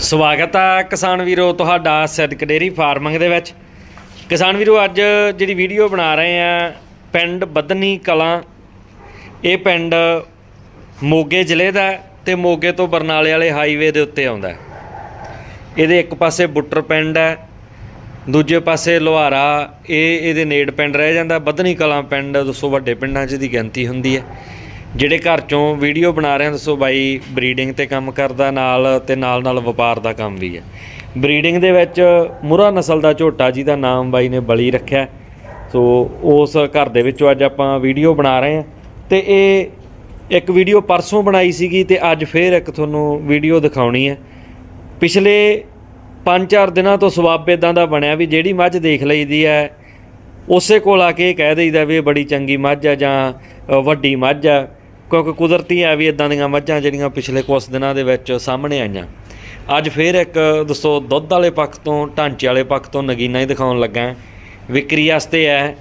ਸਵਾਗਤ ਹੈ ਕਿਸਾਨ ਵੀਰੋ ਤੁਹਾਡਾ ਸਿੱਧਕ ਡੇਰੀ ਫਾਰਮਿੰਗ ਦੇ ਵਿੱਚ। ਕਿਸਾਨ ਵੀਰੋ, ਅੱਜ ਜਿਹੜੀ ਵੀਡੀਓ ਬਣਾ ਰਹੇ ਆ, ਪਿੰਡ ਬੱਦਨੀ ਕਲਾਂ। ਇਹ ਪਿੰਡ ਮੋਗੇ ਜ਼ਿਲ੍ਹੇ ਦਾ ਹੈ ਤੇ ਮੋਗੇ ਤੋਂ ਬਰਨਾਲੇ ਵਾਲੇ ਹਾਈਵੇ ਦੇ ਉੱਤੇ ਆਉਂਦਾ ਇਹਦੇ ਇੱਕ ਪਾਸੇ ਬੁੱਟਰ ਪਿੰਡ ਹੈ, ਦੂਜੇ ਪਾਸੇ ਲੋਹਾਰਾ। ਇਹ ਇਹਦੇ ਨੇੜ ਪਿੰਡ ਰਹਿ ਜਾਂਦਾ ਬੱਦਨੀ ਕਲਾਂ ਪਿੰਡ, ਦੱਸੋ ਵੱਡੇ ਪਿੰਡਾਂ 'ਚ ਦੀ ਗਿਣਤੀ ਹੁੰਦੀ ਹੈ। ਜਿਹੜੇ ਘਰ ਚੋਂ ਵੀਡੀਓ ਬਣਾ ਰਹੇ ਆ ਦੱਸੋ ਬਾਈ ਬਰੀਡਿੰਗ ਤੇ ਕੰਮ ਕਰਦਾ ਨਾਲ ਤੇ ਨਾਲ ਨਾਲ ਵਪਾਰ ਦਾ ਕੰਮ ਵੀ ਹੈ। ਬਰੀਡਿੰਗ ਦੇ ਵਿੱਚ ਮੁਰਾ ਨਸਲ ਦਾ ਝੋਟਾ, ਜਿਹਦਾ ਨਾਮ ਬਾਈ ਨੇ ਬਲੀ ਰੱਖਿਆ ਸੋ ਉਸ ਘਰ ਦੇ ਵਿੱਚੋਂ ਅੱਜ ਆਪਾਂ ਵੀਡੀਓ ਬਣਾ ਰਹੇ ਹਾਂ ਤੇ ਇਹ ਇੱਕ ਵੀਡੀਓ ਪਰਸੋਂ ਬਣਾਈ ਸੀਗੀ ਤੇ ਅੱਜ ਫੇਰ ਇੱਕ ਤੁਹਾਨੂੰ ਵੀਡੀਓ ਦਿਖਾਉਣੀ ਹੈ। ਪਿਛਲੇ 5-4 ਦਿਨਾਂ ਤੋਂ ਸਵਾਬ ਇਦਾਂ ਦਾ ਬਣਿਆ ਵੀ ਜਿਹੜੀ ਮੱਝ ਦੇਖ ਲਈਦੀ ਹੈ, ਉਸੇ ਕੋਲ ਆ ਕੇ ਇਹ ਕਹਿ ਦੇਈਦਾ ਵੀ ਇਹ ਬੜੀ ਚੰਗੀ ਮੱਝ ਆ ਜਾਂ ਵੱਡੀ ਮੱਝ ਆ ਕਿਉਂਕਿ ਕੁਦਰਤੀ ਆ ਵੀ ਇਦਾਂ ਦੀਆਂ ਮੱਝਾਂ ਜਿਹੜੀਆਂ ਪਿਛਲੇ ਕੁਝ ਦਿਨਾਂ ਦੇ ਵਿੱਚ ਸਾਹਮਣੇ ਆਈਆਂ। ਅੱਜ ਫੇਰ ਇੱਕ, ਦੱਸੋ, ਦੁੱਧ ਵਾਲੇ ਪੱਖ ਤੋਂ, ਢਾਂਚੇ ਵਾਲੇ ਪੱਖ ਤੋਂ ਨਗੀਨਾ ਹੀ ਦਿਖਾਉਣ ਲੱਗਾ ਵਿਕਰੀ ਵਾਸਤੇ ਹੈ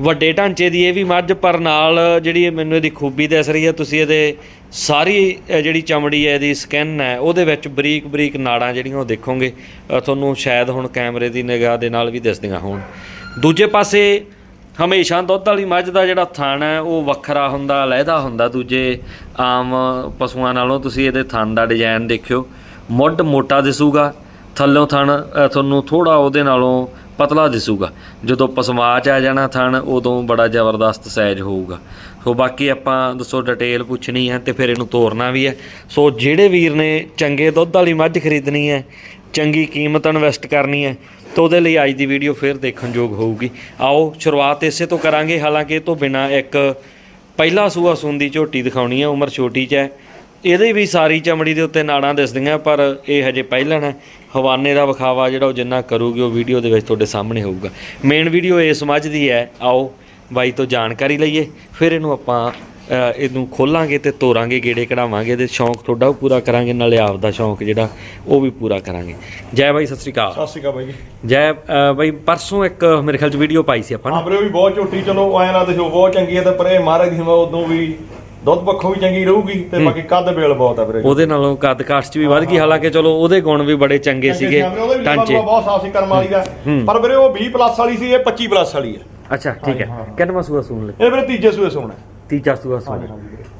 ਵੱਡੇ ਢਾਂਚੇ ਦੀ ਇਹ ਵੀ ਮੱਝ, ਪਰ ਨਾਲ ਜਿਹੜੀ ਮੈਨੂੰ ਇਹਦੀ ਖੂਬੀ ਦਿਸ ਰਹੀ ਹੈ, ਤੁਸੀਂ ਇਹਦੇ ਸਾਰੀ ਜਿਹੜੀ ਚਮੜੀ ਹੈ, ਇਹਦੀ ਸਕਿਨ ਹੈ, ਉਹਦੇ ਵਿੱਚ ਬਰੀਕ ਬਰੀਕ ਨਾੜਾਂ ਜਿਹੜੀਆਂ ਉਹ ਦੇਖੋਗੇ। ਤੁਹਾਨੂੰ ਸ਼ਾਇਦ ਹੁਣ ਕੈਮਰੇ ਦੀ ਨਿਗਾਹ ਦੇ ਨਾਲ ਵੀ ਦਿਸਦੀਆਂ ਹੋਣ। ਦੂਜੇ ਪਾਸੇ ਹਮੇਸ਼ਾ ਦੁੱਧ ਵਾਲੀ ਮੱਝ ਦਾ ਜਿਹੜਾ ਥਣ ਹੈ, ਉਹ ਵੱਖਰਾ ਹੁੰਦਾ ਲਹਿਦਾ ਹੁੰਦਾ। ਦੂਜੇ ਆਮ ਪਸ਼ੂਆਂ ਨਾਲੋਂ ਤੁਸੀਂ ਇਹਦੇ ਥਣ ਦਾ ਡਿਜ਼ਾਈਨ ਦੇਖਿਓ। ਮੁੱਢ ਮੋਟਾ ਦਿਸੂਗਾ, ਥੱਲੋਂ ਥਣ ਤੁਹਾਨੂੰ ਥੋੜਾ ਉਹਦੇ ਨਾਲੋਂ ਪਤਲਾ ਦਿਸੂਗਾ। ਜਦੋਂ ਪਸਮਾਚ ਆ ਜਾਣਾ ਥਣ, ਉਦੋਂ ਬੜਾ ਜ਼ਬਰਦਸਤ ਸਾਈਜ਼ ਹੋਊਗਾ। ਸੋ ਬਾਕੀ ਆਪਾਂ ਦੱਸੋ ਡਿਟੇਲ ਪੁੱਛਣੀ ਹੈ ਤੇ ਫਿਰ ਇਹਨੂੰ ਤੋਰਨਾ ਵੀ ਹੈ। ਸੋ ਜਿਹੜੇ ਵੀਰ ਨੇ ਚੰਗੇ ਦੁੱਧ ਵਾਲੀ ਮੱਝ ਖਰੀਦਣੀ ਹੈ, ਚੰਗੀ ਕੀਮਤ ਇਨਵੈਸਟ ਕਰਨੀ ਹੈ ਤਾਂ ਉਹਦੇ ਲਈ ਅੱਜ ਦੀ ਵੀਡੀਓ ਫਿਰ ਦੇਖਣ ਯੋਗ ਹੋਊਗੀ। ਆਓ, ਸ਼ੁਰੂਆਤ ਇਸੇ ਤੋਂ ਕਰਾਂਗੇ। ਹਾਲਾਂਕਿ ਇਹ ਤੋਂ ਬਿਨਾ ਇੱਕ ਪਹਿਲਾ ਸੂਆ ਦੀ ਝੋਟੀ ਦਿਖਾਉਣੀ ਹੈ ਉਮਰ ਛੋਟੀ 'ਚ ਹੈ। ਇਹਦੇ ਵੀ ਸਾਰੀ ਚਮੜੀ ਦੇ ਉੱਤੇ ਨਾੜਾਂ ਦਿਸਦੀਆਂ, ਪਰ ਇਹ ਹਜੇ ਪਹਿਲਣ ਹੈ ਹਵਾਨੇ ਦਾ ਵਿਖਾਵਾ ਜਿਹੜਾ ਉਹ ਜਿੰਨਾ ਕਰੂਗੀ, ਉਹ ਵੀਡੀਓ ਦੇ ਵਿੱਚ ਤੁਹਾਡੇ ਸਾਹਮਣੇ ਹੋਊਗਾ। ਮੇਨ ਵੀਡੀਓ ਇਹ ਸਮਝ ਦੀ ਹੈ। ਆਓ, ਬਾਈ ਤੋਂ ਜਾਣਕਾਰੀ ਲਈਏ। ਫਿਰ ਇਹਨੂੰ ਆਪਾਂ ਇਹਨੂੰ ਖੋਲਾਂਗੇ ਤੇ ਤੋਰਾਂਗੇ ਗੇੜੇ ਕਢਾਵਾਂਗੇ ਤੇ ਸ਼ੌਂਕ ਤੁਹਾਡਾ ਉਹ ਪੂਰਾ ਕਰਾਂਗੇ ਨਾਲੇ ਆਪ ਦਾ ਸ਼ੌਂਕ ਜਿਹੜਾ ਉਹ ਵੀ ਪੂਰਾ ਕਰਾਂਗੇ। ਜੈ ਬਾਈ ਸਤਿ ਸ੍ਰੀ ਅਕਾਲ। ਸਤਿ ਸ਼੍ਰੀ ਅਕਾਲ ਬਾਈ ਜੀ। ਬਾਈ ਪਰਸੋਂ ਇੱਕ ਮੇਰੇ ਖਿਆਲ ਚ ਵੀਡੀਓ ਪਾਈ ਸੀ ਆਪਾਂ ਨਾ। ਵੀਰੇ ਵੀ ਬਹੁਤ ਝੋਟੀ ਚਲੋ ਐਂ ਨਾ ਦੇਖੋ ਬਹੁਤ ਚੰਗੀ ਹੈ ਤੇ ਪਰ ਇਹ ਮਹਾਰਾਜ ਦੀ ਹਿਮਾ ਉਦੋਂ ਵੀ ਦੁੱਧ ਪੱਖੋਂ ਵੀ ਚੰਗੀ ਰਹੂਗੀ ਤੇ ਬਾਕੀ ਕੱਦ ਬੇਲ ਬਹੁਤ ਆ ਵੀਰੇ। ਉਹਦੇ ਨਾਲੋਂ ਕੱਦ ਕਾਸਟ ਚ ਵੀ ਵੱਧ ਗਈ ਹਾਲਾਂਕਿ ਚਲੋ ਉਹਦੇ ਗੁਣ ਵੀ ਬੜੇ ਚੰਗੇ ਸੀਗੇ ਢਾਂਚੇ। ਬਹੁਤ ਸਾਫ਼ ਸੀ ਕਰਮ ਵਾਲੀ ਦਾ। ਪਰ ਵੀਰੇ ਉਹ 20 ਪਲੱਸ ਵਾਲੀ ਸੀ ਇਹ 25 ਪਲੱਸ ਵਾਲੀ ਹੈ ਅੱਛਾ ਠੀਕ ਹੈ। ਕਿੰਨਵਾਂ ਸੂਆ ਸੁਣ ਲੈ ਇਹ ਵੀਰੇ ਤੀਜੇ ਸੂਏ ਸੋਣਾ ਤੀਜਾ ਸੂਆ ਸੁਣ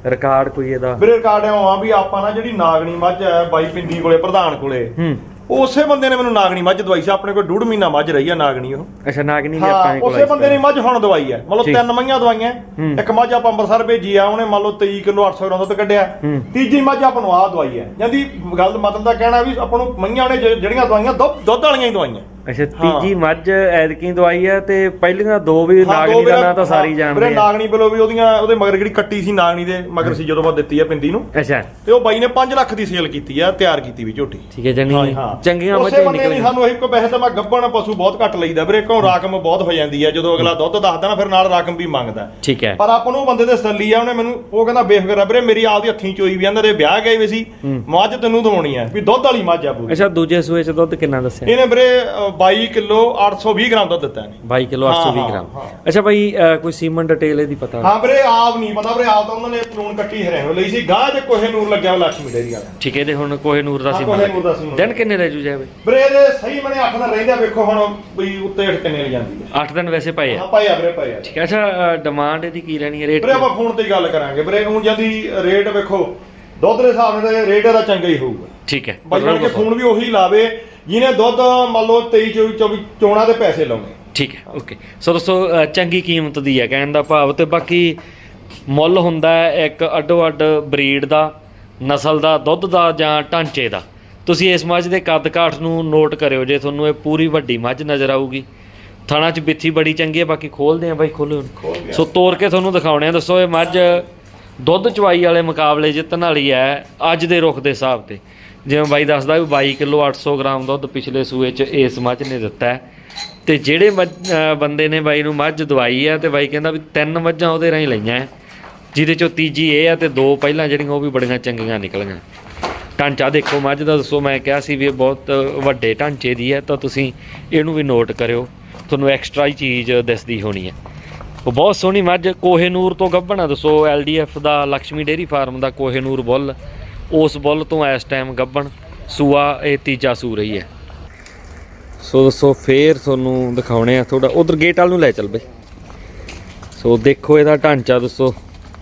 ਰਿਕਾਰਡ ਕੋਈ ਇਹਦਾ? ਵੀਰੇ ਰਿਕਾਰਡ ਐਂ ਆ ਵੀ ਆਪਾਂ ਨਾ ਜਿਹੜੀ ਨਾਗਣੀ ਮੱਝ ਹੈ ਬਾਈ ਪਿੰਡੀ ਕੋਲੇ ਪ੍ਰਧਾਨ ਕੋਲੇ ਹੂੰ। ਉਸੇ ਬੰਦੇ ਨੇ ਮੈਨੂੰ ਨਾਗਣੀ ਮੱਝ ਦਵਾਈ ਸੀ। ਆਪਣੇ ਕੋਲ ਡੂਢ ਮਹੀਨਾ ਮੱਝ ਰਹੀ ਆ ਨਾਗਣੀ ਉਹ। ਅੱਛਾ ਨਾਗਨੀ ਵੀ ਹਾਂ ਆਪਾਂ ਨੇ ਉਸੇ ਬੰਦੇ ਨੇ ਮੱਝ ਹੁਣ ਦਵਾਈ ਹੈ। ਮਤਲਬ ਠੀਕ। ਤਿੰਨ ਮਈਆਂ ਦਵਾਈਆਂ। ਹੂੰ। ਇੱਕ ਮੱਝ ਆਪਾਂ ਅੰਮ੍ਰਿਤਸਰ ਭੇਜੀ ਆ ਉਹਨੇ ਮੰਨ ਲਓ 23 ਕਿਲੋ 800 ਗ੍ਰਾਮ ਦੁੱਧ ਕੱਢਿਆ। ਹੂੰ। ਤੀਜੀ ਮੱਝ ਆਪਾਂ ਨੂੰ ਆਹ ਦਵਾਈ ਹੈ। ਜਾਂਦੀ ਗੱਲ ਮਤਲਬ ਦਾ ਕਹਿਣਾ ਵੀ ਆਪਾਂ ਨੂੰ ਮਈਆਂ ਨੇ ਜ- ਜਿਹੜੀਆਂ ਦਵਾਈਆਂ ਦੁੱਧ ਦੁੱਧ ਵਾਲੀਆਂ ਹੀ ਦਵਾਈਆਂ। ਅੱਛਾ ਤੀਜੀ ਮੱਝ ਐਦਕੀ ਦਵਾਈ ਹੈ ਤੇ ਪਹਿਲੀਆਂ ਦੋ ਵੀ ਹਾਂ, ਨਾਗਨੀ ਦੋ ਵੀਰੇ- ਨਾਂ ਤਾਂ ਸਾਰੀ ਜਾਣਦੇ ਵੀਰੇ ਆ। ਨਾਗਣੀ ਬਲੋ ਵੀ ਉਹਦੀਆਂ ਉਹਦੇ ਮਗਰ ਜਿਹੜੀ ਕੱਟੀ ਸੀ ਨਾਗਣੀ ਦੇ ਮਗਰ ਸੀ ਜਦੋਂ ਮੈਂ ਦਿੱਤੀ ਆ ਪਿੰਦੀ ਨੂੰ। ਅੱਛਾ। ਤੇ ਉਹ ਬਾਈ ਨੇ 5 ਲੱਖ ਦੀ ਸੇਲ ਕੀਤੀ ਆ ਤਿਆਰ ਕੀਤੀ ਵੀ ਝੋਟੀ। ਠੀਕ ਹੈ ਜਣੀ। ਚੰਗੀਆਂ ਮੱਝਾਂ ਨਿਕਲੀਆਂ। ਸਾਨੂੰ ਇਹੀ ਕੋ ਵੈਸੇ ਤਾਂ ਮੈਂ ਗੱਬਣ ਪਸ਼ੂ ਬਹੁਤ ਘੱਟ ਲਈਦਾ ਵੀਰੇ ਕਿਉਂ ਰਾਕਮ ਬਹੁਤ ਹੋ ਜਾਂਦੀ ਆ ਜਦੋਂ ਅਗਲਾ ਦੁੱਧ ਦੱਸਦਾ ਨਾ ਫਿਰ ਨਾਲ ਰਾਕਮ ਵੀ ਮੰਗਦਾ। ਠੀਕ ਹੈ। ਪਰ ਆਪਾਂ ਨੂੰ ਬੰਦੇ ਦੇ ਸੱਲੀ ਆ ਉਹਨੇ ਮੈਨੂੰ ਉਹ ਕਹਿੰਦਾ ਬੇਫਿਕਰ ਆ ਵੀਰੇ ਮੇਰੀ ਆਪਦੀ ਹੱਥੀਂ ਚੋਈ ਵੀ ਆਂਦਾ ਰੇ ਵਿਆਹ ਗਏ ਵੀ ਸੀ। ਮੱਝ ਤੈਨੂੰ ਦਵਾਉਣੀ ਆ ਵੀ ਦੁੱਧ ਵਾਲੀ ਮੱਝ ਆ ਪੂਰੀ। ਅੱਛਾ ਦੂਜੇ ਸੂਏ ਚ ਦੁੱਧ ਕਿੰਨਾ ਦੱਸਿਆ? ਇਹਨੇ ਵੀਰੇ 22 ਕਿਲੋ 820 ਗ੍ਰਾਮ ਦੁੱਧ ਦਿੱਤਾ ਇਹਨੇ। 22 ਕਿਲੋ ਹਾਂ, 820 ਹਾਂ, ਗ੍ਰਾਮ। ਹਾਂ। ਅੱਛਾ ਭਾਈ ਅ, ਕੋਈ ਸੀਮਨ ਡਿਟੇਲ ਇਹਦੀ ਪਤਾ? ਹਾਂ ਵੀਰੇ ਆਪ ਨਹੀਂ ਪਤਾ ਵੀਰੇ ਆਪ ਤਾਂ ਉਹਨਾਂ ਨੇ ਪਲੂਣ ਕੱਟੀ ਹਰਿਆਣੇ ਲਈ ਸੀ। ਗਾਹ ਚ ਕੋਹੇ ਨੂਰ ਲੱਗਿਆ ਹੋਇਆ ਲక్ష్ਮੀ ਡੇਰੀ ਵਾਲਾ ਠੀਕ ਹੈ ਇਹਦੇ ਹੁਣ ਕੋਹੇ ਨੂਰ ਦਾ ਹਾਂ, ਸੀਮਨ ਦਾ। ਦਿਨ ਕਿੰਨੇ ਰਹਿ ਜੂ ਜਾਵੇ ਵੀਰੇ ਇਹਦੇ ਸਹੀ ਮਨੇ 8 ਦਿਨ ਰਹਿੰਦਾ ਵੇਖੋ ਹੁਣ ਵੀ ਉੱਤੇ ਹਟ ਕਿੰਨੇ ਲੈ ਜਾਂਦੀ ਹੈ। 8 ਦਿਨ ਵੈਸੇ ਪਏ ਆ। ਹਾਂ ਆ ਵੀਰੇ ਪਾਈ ਆ। ਠੀਕ ਹੈ ਅੱਛਾ ਡਿਮਾਂਡ ਇਹਦੀ ਕੀ ਰਹਿਣੀ ਹੈ ਰੇਟ ਵੀਰੇ ਆਪਾਂ ਫੋਨ ਤੇ ਹੀ ਗੱਲ ਕਰਾਂਗੇ। ਵੀਰੇ ਉਹ ਜਾਂਦੀ ਰੇਟ ਵੇਖੋ ਦੁੱਧ ਦੇ ਹਿਸਾਬ ਨਾਲ ਰੇਟ ਇਹਦਾ ਚੰਗਾ ਹੀ ਹੋਊਗਾ। ਠੀਕ ਹੈ ਬਾਈ ਕੇ ਫੋਨ ਵੀ ਉਹੀ ਲਾਵੇ ਜਿਹਨੇ ਦੁੱਧ ਮੰਨ ਲਓ 23 24 24 ਚੋਣਾਂ ਦੇ ਪੈਸੇ ਲਾਉਣੇ। ਠੀਕ ਹੈ ਓਕੇ। ਸੋ ਦੋਸਤੋ ਅ, ਚੰਗੀ ਕੀਮਤ ਦੀ ਹੈ ਕਹਿਣ ਦਾ ਭਾਵ ਤੇ ਬਾਕੀ ਮੁੱਲ ਹੁੰਦਾ ਹੈ ਇੱਕ ਅੱਡੋ ਅੱਡ ਬਰੀਡ ਦਾ ਨਸਲ ਦਾ ਦੁੱਧ ਦਾ ਜਾਂ ਢਾਂਚੇ ਦਾ। ਤੁਸੀਂ ਇਸ ਮੱਝ ਦੇ ਕੱਦ ਕਾਠ ਨੂੰ ਨੋਟ ਕਰਿਓ ਜੇ ਤੁਹਾਨੂੰ ਇਹ ਪੂਰੀ ਵੱਡੀ ਮੱਝ ਨਜ਼ਰ ਆਊਗੀ। ਥਾਣਾ 'ਚ ਬਿੱਥੀ ਬੜੀ ਚੰਗੀ ਹੈ ਬਾਕੀ ਖੋਲਦੇ ਆ ਬਾਈ ਖੋਲੋ ਸੋ ਤੋੜ ਕੇ ਤੁਹਾਨੂੰ ਦਿਖਾਉਣੇ ਆ ਦੱਸੋ ਇਹ ਮੱਝ ਦੁੱਧ ਚਵਾਈ ਵਾਲੇ ਮੁਕਾਬਲੇ ਜਿੱਤਣ ਵਾਲੀ ਹੈ ਅੱਜ ਦੇ ਰੁਖ ਦੇ ਹਿਸਾਬ ਤੇ। ਜਿਵੇਂ ਬਾਈ ਦੱਸਦਾ ਵੀ 22 ਕਿਲੋ 800 ਗ੍ਰਾਮ ਦੁੱਧ ਪਿਛਲੇ ਸੂਏ 'ਚ ਇਸ ਮੱਝ ਨੇ ਦਿੱਤਾ ਹੈ। ਤੇ ਜਿਹੜੇ ਮੱਝ- ਬੰਦੇ ਨੇ ਬਾਈ ਨੂੰ ਮੱਝ ਦਵਾਈ ਆ ਤੇ ਬਾਈ ਕਹਿੰਦਾ ਵੀ ਤਿੰਨ ਮੱਝਾਂ ਉਹਦੇ ਰਾਹੀਂ ਲਈਆਂ ਹੈ, ਜਿਹਦੇ ਚੋਂ ਤੀਜੀ ਇਹ ਆ ਤੇ ਦੋ ਪਹਿਲਾਂ ਜਿਹੜੀਆਂ ਉਹ ਵੀ ਬੜੀਆਂ ਚੰਗੀਆਂ ਨਿਕਲੀਆਂ। ਢਾਂਚਾ ਦੇਖੋ ਮੱਝ ਦਾ ਦੱਸੋ ਮੈਂ ਕਿਹਾ ਸੀ ਵੀ ਇਹ ਬਹੁਤ ਵੱਡੇ ਢਾਂਚੇ ਦੀ ਹੈ ਤਾਂ ਤੁਸੀਂ ਇਹਨੂੰ ਵੀ ਨੋਟ ਕਰਿਓ। ਤੁਹਾਨੂੰ ਐਕਸਟਰਾ ਹੀ ਚੀਜ਼ ਦਿਸਦੀ ਹੋਣੀ ਹੈ। ਉਹ ਬਹੁਤ ਸੋਹਣੀ ਮੱਝ ਕੋਹੇਨੂਰ ਤੋਂ ਗੱਭਣਾ ਦੱਸੋ ਐਲਡੀਐਫ ਦਾ ਲక్ష్ਮੀ ਡੇਰੀ ਫਾਰਮ ਦਾ ਕੋਹੇਨੂਰ ਬੁੱਲ। ਉਸ ਬੁੱਲ ਤੋਂ ਇਸ ਟਾਈਮ ਗੱਭਣ ਸੂਆ, ਇਹ ਤੀਜਾ ਸੂ ਰਹੀ ਹੈ। ਸੋ ਦੋਸਤੋ, ਫੇਰ ਤੁਹਾਨੂੰ ਦਿਖਾਉਣੇ ਆ ਥੋੜਾ ਉਧਰ ਗੇਟ ਵਾਲ ਨੂੰ ਲੈ ਚੱਲ ਬਈ। ਸੋ ਦੇਖੋ ਇਹਦਾ ਢਾਂਚਾ ਦੋਸਤੋ।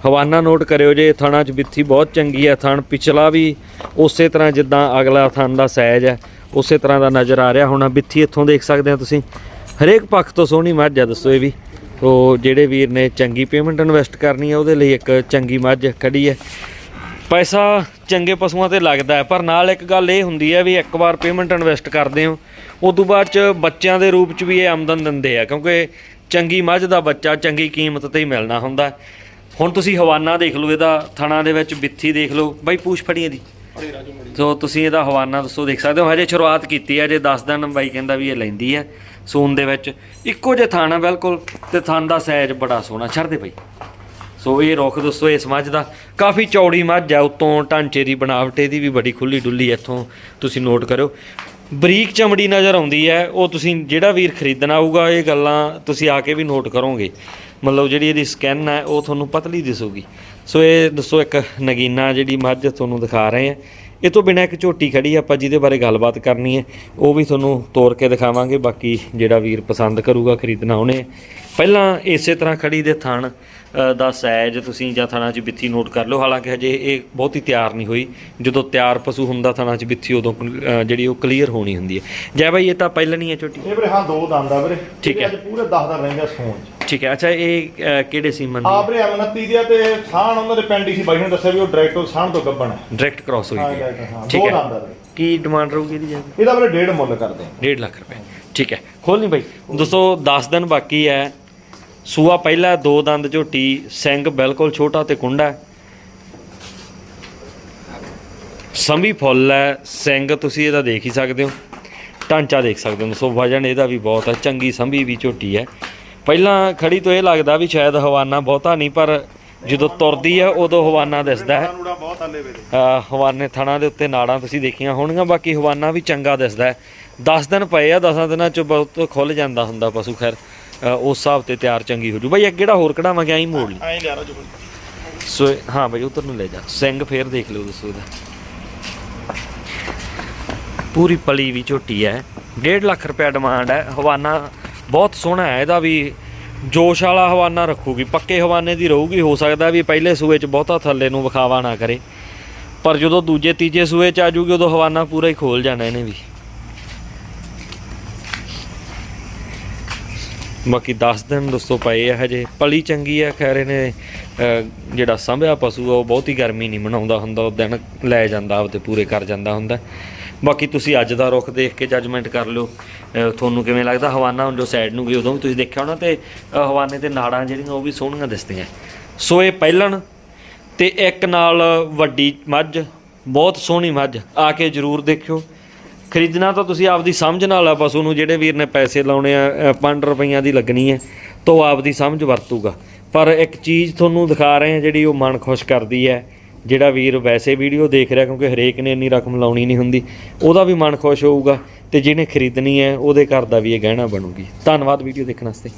ਹਵਾਨਾ ਨੋਟ ਕਰਿਓ ਜੇ, ਥਾਣਾ ਚ ਬਿੱਥੀ ਬਹੁਤ ਚੰਗੀ ਹੈ ਥਣ। ਪਿਛਲਾ ਵੀ ਉਸੇ ਤਰ੍ਹਾਂ ਜਿੱਦਾਂ ਅਗਲਾ ਥਣ ਦਾ ਸਾਈਜ਼ ਹੈ, ਉਸੇ ਤਰ੍ਹਾਂ ਦਾ ਨਜ਼ਰ ਆ ਰਿਹਾ ਹੋਣਾ। ਬਿੱਥੀ ਇੱਥੋਂ ਦੇਖ ਸਕਦੇ ਆ ਤੁਸੀਂ। ਹਰੇਕ ਪੱਖ ਤੋਂ ਸੋਹਣੀ ਮੱਝ ਆ ਦੱਸੋ ਇਹ ਵੀ। ਸੋ ਜਿਹੜੇ ਵੀਰ ਨੇ ਚੰਗੀ ਪੇਮੈਂਟ ਇਨਵੈਸਟ ਕਰਨੀ ਹੈ, ਉਹਦੇ ਲਈ ਇੱਕ ਚੰਗੀ ਮੱਝ ਖੜੀ ਹੈ। ਪੈਸਾ ਚੰਗੇ ਪਸ਼ੂਆਂ ਤੇ ਲੱਗਦਾ ਹੈ। ਪਰ ਨਾਲ ਇੱਕ ਗੱਲ ਇਹ ਹੁੰਦੀ ਹੈ ਵੀ ਇੱਕ ਵਾਰ ਪੇਮੈਂਟ ਇਨਵੈਸਟ ਕਰਦੇ ਹੋ ਉਸ ਤੋਂ ਬਾਅਦ ਚ ਬੱਚਿਆਂ ਦੇ ਰੂਪ ਚ ਵੀ ਇਹ ਆਮਦਨ ਦਿੰਦੇ ਆ, ਕਿਉਂਕਿ ਚੰਗੀ ਮੱਝ ਦਾ ਬੱਚਾ ਚੰਗੀ ਕੀਮਤ ਤੇ ਹੀ ਮਿਲਣਾ ਹੁੰਦਾ ਹੁਣ ਤੁਸੀਂ ਹਵਾਨਾ ਦੇਖ ਲਓ, ਇਹਦਾ ਥਣਾ ਦੇ ਵਿੱਚ ਬਿੱਥੀ ਦੇਖ ਲਓ। ਬਾਈ, ਪੂਛ ਫੜੀਏ ਦੀ ਸੋ ਤੁਸੀਂ ਇਹਦਾ ਹਵਾਨਾ ਦੱਸੋ, ਦੇਖ ਸਕਦੇ ਹੋ, ਹਜੇ ਸ਼ੁਰੂਆਤ ਕੀਤੀ ਹੈ ਜੇ 10 ਦਿਨ ਬਾਈ ਕਹਿੰਦਾ ਵੀ ਇਹ ਲੈਂਦੀ ਹੈ ਸੂਨ ਦੇ ਵਿੱਚ। ਇੱਕੋ ਜਿਹਾ ਥਾਣਾ ਬਿਲਕੁਲ, ਤੇ ਥਣ ਦਾ ਸਾਈਜ਼ ਬੜਾ ਸੋਹਣਾ। ਛੱਡਦੇ ਬਾਈ। ਸੋ ਇਹ ਰੁੱਖ ਦੋਸਤੋ ਇਸ ਮੱਝ ਦਾ ਕਾਫੀ ਚੌੜੀ ਮੱਝ ਹੈ, ਉਤੋਂ ਢਾਂਚੇ ਦੀ ਬਣਾਵਟ ਇਹਦੀ ਵੀ ਬੜੀ ਖੁੱਲੀ ਡੁੱਲੀ ਇੱਥੋਂ ਤੁਸੀਂ ਨੋਟ ਕਰਿਓ। ਬਰੀਕ ਚਮੜੀ ਨਜ਼ਰ ਆਉਂਦੀ ਹੈ, ਉਹ ਤੁਸੀਂ ਜਿਹੜਾ ਵੀਰ ਖਰੀਦਣਾ ਆਊਗਾ, ਇਹ ਗੱਲਾਂ ਤੁਸੀਂ ਆ ਕੇ ਵੀ ਨੋਟ ਕਰੋਗੇ। ਮਤਲਬ ਜਿਹੜੀ ਇਹਦੀ ਸਕਿਨ ਹੈ, ਉਹ ਤੁਹਾਨੂੰ ਪਤਲੀ ਦਿਸੂਗੀ। ਸੋ ਇਹ ਦੱਸੋ ਇੱਕ ਨਗੀਨਾ ਜਿਹੜੀ ਮੱਝ ਤੁਹਾਨੂੰ ਦਿਖਾ ਰਹੇ ਆ ਇਹ ਤੋਂ ਬਿਨਾਂ ਇੱਕ ਝੋਟੀ ਖੜੀ ਆ ਆਪਾਂ ਜਿਹਦੇ ਬਾਰੇ ਗੱਲਬਾਤ ਕਰਨੀ ਹੈ, ਉਹ ਵੀ ਤੁਹਾਨੂੰ ਤੋੜ ਕੇ ਦਿਖਾਵਾਂਗੇ, ਬਾਕੀ ਜਿਹੜਾ ਵੀਰ ਪਸੰਦ ਕਰੂਗਾ ਖਰੀਦਣਾ ਉਹਨੇ। ਪਹਿਲਾਂ ਇਸੇ ਤਰ੍ਹਾਂ ਖੜੀ ਦੇ ਥਣ ਦਾ ਸਾਈਜ਼ ਤੁਸੀਂ ਜਾਂ ਥਣਾ 'ਚ ਬਿੱਥੀ ਨੋਟ ਕਰ ਲਓ। ਹਾਲਾਂਕਿ ਹਜੇ ਇਹ ਬਹੁਤੀ ਤਿਆਰ ਨਹੀਂ ਹੋਈ। ਜਦੋਂ ਤਿਆਰ ਪਸ਼ੂ ਹੁੰਦਾ ਥਣਾ 'ਚ ਬਿੱਥੀ ਉਦੋਂ ਜਿਹੜੀ ਉਹ ਕਲੀਅਰ ਹੋਣੀ ਹੁੰਦੀ ਹੈ। ਜੈ ਬਾਈ ਇਹ ਤਾਂ ਪਹਿਲਾਂ ਨਹੀਂ ਹੈ ਛੋਟੀ। ਇਹ ਵੀਰੇ ਹਾਂ ਦੋ ਦੰਦ ਆ ਵੀਰੇ। ਠੀਕ ਹੈ। ਪੂਰੇ 10 ਦਿਨ ਰਹਿੰਦੇ ਸੌਣ ਚ। ਠੀਕ ਹੈ। ਅੱਛਾ ਇਹ ਕਿਹੜੇ ਸੀਮਨ ਆ? ਦੀ ਵੀਰੇ ਅਮਨਤੀ ਦੀ ਤੇ ਸਾਣ ਉਹਨਾਂ ਦੇ ਪਿੰਡ ਹੀ ਸੀ। ਬਾਈ ਨੇ ਦੱਸਿਆ ਵੀ ਉਹ ਡਾਇਰੈਕਟ ਸਾਣ ਤੋਂ ਗੱਬਣ ਹੈ। ਡਾਇਰੈਕਟ ਕ੍ਰਾਸ ਹੋਈ ਹਾਂ ਦੀ ਹੈ। ਹਾਂ ਠੀਕ ਦੋ ਹੈ। ਕੀ ਡਿਮਾਂਡ ਰਹੂਗੀ ਇਹਦੀ ਜੈ ਇਹਦਾ ਵੀਰੇ ਡੇਢ ਮੁੱਲ ਕਰਦੇ ਆ। 1.5 ਲੱਖ ਰੁਪਏ। ਠੀਕ ਹੈ। ਖੋਲ ਨਹੀਂ ਬਾਈ। ਦੋਸਤੋ 10 ਦਿਨ ਬਾਕੀ ਹੈ। ਸੂਆ ਪਹਿਲਾ ਦੋ ਦੰਦ ਝੋਟੀ ਸਿੰਘ ਬਿਲਕੁਲ ਛੋਟਾ ਤੇ ਕੁੰਡਾ ਸੰਭੀ ਫੁੱਲ ਹੈ ਸਿੰਘ ਤੁਸੀਂ ਇਹਦਾ ਦੇਖ ਹੀ ਸਕਦੇ ਹੋ ਢਾਂਚਾ ਦੇਖ ਸਕਦੇ ਹੋ। ਸੋ ਵਜਨ ਇਹਦਾ ਵੀ ਬਹੁਤ ਹੈ ਚੰਗੀ ਸੰਭੀ ਵੀ ਝੋਟੀ ਹੈ। ਪਹਿਲਾਂ ਖੜੀ ਤੋਂ ਇਹ ਲੱਗਦਾ ਵੀ ਸ਼ਾਇਦ ਹਵਾਨਾ ਬਹੁਤਾ ਨਹੀਂ ਪਰ ਜਦੋਂ ਤੁਰਦੀ ਹੈ ਉਦੋਂ ਹਵਾਨਾ ਦਿਸਦਾ ਹੈ। ਹਵਾਨੇ ਥਣਾ ਦੇ ਉੱਤੇ ਨਾੜਾਂ ਤੁਸੀਂ ਦੇਖੀਆਂ ਹੋਣਗੀਆਂ ਬਾਕੀ ਹਵਾਨਾ ਵੀ ਚੰਗਾ ਦਿਸਦਾ ਹੈ। 10 ਦਿਨ ਪਏ ਆ 10 ਦਿਨਾਂ ਚ ਬਹੁਤ ਖੁੱਲ ਜਾਂਦਾ ਹੁੰਦਾ ਪਸ਼ੂ ਖੈਰ। ਉਸ ਹਿਸਾਬ ਤੇ ਤਿਆਰ ਚੰਗੀ ਹੋ ਜੂ। ਬਈ ਇੱਕ ਕਿਹੜਾ ਹੋਰ ਕਢਾਵਾਂਗੇ ਐਂ ਮੋੜ ਲਈ? ਐਂ ਲਿਆ ਜੋ ਸੋ ਇਹ- ਹਾਂ ਬਈ ਉਧਰ ਨੂੰ ਲੈ ਜਾ। ਸਿੰਘ ਫੇਰ ਦੇਖ ਲਿਓ ਦੱਸੋ ਇਹਦਾ। ਪੂਰੀ ਪਲੀ ਵੀ ਝੋਟੀ ਹੈ 1.5 ਲੱਖ ਰੁਪਏ ਡਿਮਾਂਡ ਹੈ ਹਵਾਨਾ ਬਹੁਤ ਸੋਹਣਾ ਹੈ ਇਹਦਾ ਵੀ ਜੋਸ਼ ਵਾਲਾ ਹਵਾਨਾ ਰੱਖੂਗੀ। ਪੱਕੇ ਹਵਾਨੇ ਦੀ ਰਹੂਗੀ। ਹੋ ਸਕਦਾ ਵੀ ਪਹਿਲੇ ਸੂਏ 'ਚ ਬਹੁਤਾ ਥੱਲੇ ਨੂੰ ਵਿਖਾਵਾ ਨਾ ਕਰੇ। ਪਰ ਜਦੋਂ ਦੂਜੇ ਤੀਜੇ ਸੂਏ 'ਚ ਆ ਜੂਗੀ ਉਦੋਂ ਹਵਾਨਾ ਪੂਰਾ ਹੀ ਖੋਲ ਜਾਣਾ ਇਹਨੇ ਵੀ। ਬਾਕੀ 10 ਦਿਨ ਦੋਸਤੋ ਪਏ ਆ ਹਜੇ। ਪਲੀ ਚੰਗੀ ਆ, ਖੈਰ ਇਹਨੇ ਜਿਹੜਾ ਸੰਭਿਆ ਪਸ਼ੂ ਆ, ਉਹ ਬਹੁਤੀ ਗਰਮੀ ਨਹੀਂ ਮਨਾਉਂਦਾ ਹੁੰਦਾ, ਉਹ ਦਿਨ ਲੈ ਜਾਂਦਾ, ਆਪਦੇ ਪੂਰੇ ਕਰ ਜਾਂਦਾ ਹੁੰਦਾ। ਬਾਕੀ ਤੁਸੀਂ ਅੱਜ ਦਾ ਰੁਖ ਦੇਖ ਕੇ ਜੱਜਮੈਂਟ ਕਰ ਲਿਓ। ਤੁਹਾਨੂੰ ਕਿਵੇਂ ਲੱਗਦਾ? ਹਵਾਨਾ ਹੁਣ ਜੋ ਸਾਈਡ ਨੂੰ ਗਈ ਉਦੋਂ ਵੀ ਤੁਸੀਂ ਦੇਖਿਆ ਹੋਣਾ ਤੇ ਹਵਾਨੇ ਤੇ ਨਾੜਾਂ ਜਿਹੜੀਆਂ, ਉਹ ਵੀ ਸੋਹਣੀਆਂ ਦਿਸਦੀਆਂ। ਸੋ ਇਹ ਪਹਿਲਣ ਤੇ ਇੱਕ ਨਾਲ ਵੱਡੀ ਮੱਝ, ਬਹੁਤ ਸੋਹਣੀ ਮੱਝ, ਆ ਕੇ ਜਰੂਰ ਦੇਖਿਓ। ਖਰੀਦਣਾ ਤਾਂ ਤੁਸੀਂ ਆਪਦੀ ਸਮਝ ਨਾਲ ਆ ਪਸ਼ੂ ਨੂੰ ਜਿਹੜੇ ਵੀਰ ਨੇ ਪੈਸੇ ਲਾਉਣੇ ਆ 5 ਰੁਪਈਆਂ ਦੀ ਲੱਗਣੀ ਹੈ, ਤਾਂ ਉਹ ਆਪਦੀ ਸਮਝ ਵਰਤੂਗਾ। ਪਰ ਇੱਕ ਚੀਜ਼ ਤੁਹਾਨੂੰ ਦਿਖਾ ਰਹੇ ਹਾਂ ਜਿਹੜੀ ਉਹ ਮਨ ਖੁਸ਼ ਕਰਦੀ ਹੈ, ਜਿਹੜਾ ਵੀਰ ਵੈਸੇ ਵੀਡੀਓ ਦੇਖ ਰਿਹਾ ਕਿਉਂਕਿ ਹਰੇਕ ਨੇ ਇੰਨੀ ਰਕਮ ਲਾਉਣੀ ਨਹੀਂ ਹੁੰਦੀ, ਉਹਦਾ ਵੀ ਮਨ ਖੁਸ਼ ਹੋਊਗਾ ਤੇ ਜਿਹਨੇ ਖਰੀਦਣੀ ਹੈ, ਉਹਦੇ ਘਰ ਦਾ ਵੀ ਇਹ ਗਹਿਣਾ ਬਣੂਗੀ। ਧੰਨਵਾਦ ਵੀਡੀਓ ਦੇਖਣ ਵਾਸਤੇ।